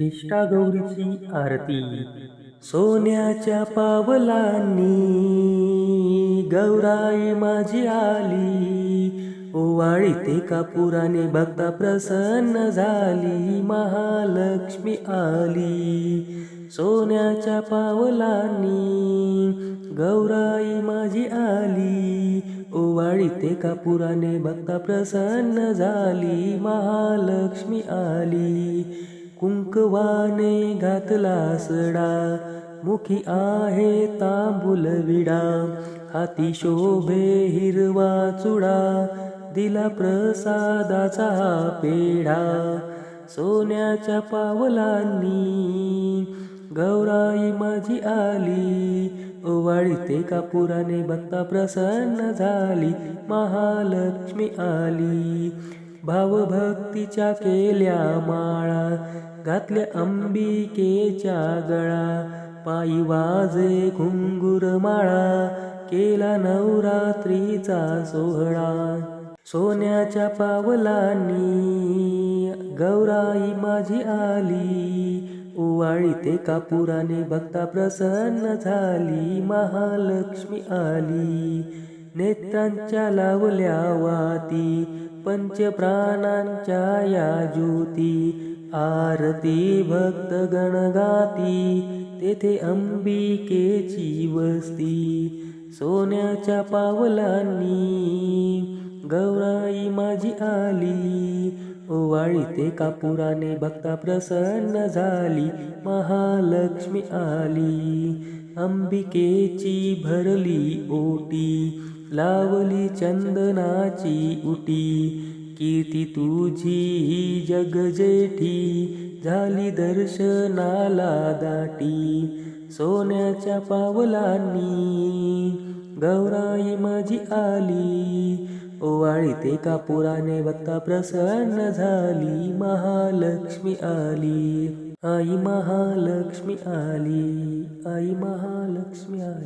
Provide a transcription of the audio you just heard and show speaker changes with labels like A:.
A: निष्ठा गौरीची आरती. सोन्याच्या पावलांनी गौराई माझी आली. ओवाळी ते कापुराने भक्ता प्रसन्न झाली. महालक्ष्मी आली. सोन्याच्या पावलांनी गौराई माझी आली. ओवाळी ते कापुराने भक्ता प्रसन्न झाली. महालक्ष्मी आली. कुंकवाने घातला सडा. मुखी आहे तांबूल विडा. हाती शोभे हिरवा चुडा. दिला प्रसादाचा पेढा. सोन्याच्या पावलांनी गौराई माझी आली. ओवाळी ते कापुराने बघता प्रसन्न झाली. महालक्ष्मी आली. भावभक्तीच्या केल्या माळा घातल्या अंबिकेच्या गळा. पायी वाजे घुंगुर माळा केला नवरात्रीचा सोहळा. सोन्याच्या पावलांनी गौराई माझी आली. ओवाळी ते कापुराने भक्ता प्रसन्न झाली. महालक्ष्मी आली. नेत्रांच्या लावल्या वाती पंचप्राणांच्या या ज्योती आरती भक्त गणगाती तेथे अंबिकेची वस्ती सोन्याच्या पावलांनी. गौराई माझी आली ओवाळी ते कापुराने भक्ता प्रसन्न झाली महालक्ष्मी आली अंबिकेची भरली ओटी लावली चंदनाची उटी. कीर्ती तुझी ही जगजेठी झाली दर्शनाला दाटी. सोन्याच्या पावलांनी गौराई माझी आली. ओवाळी ते कापुराने वत्ता प्रसन्न झाली. महालक्ष्मी आली. आई महालक्ष्मी आली. आई महालक्ष्मी आली.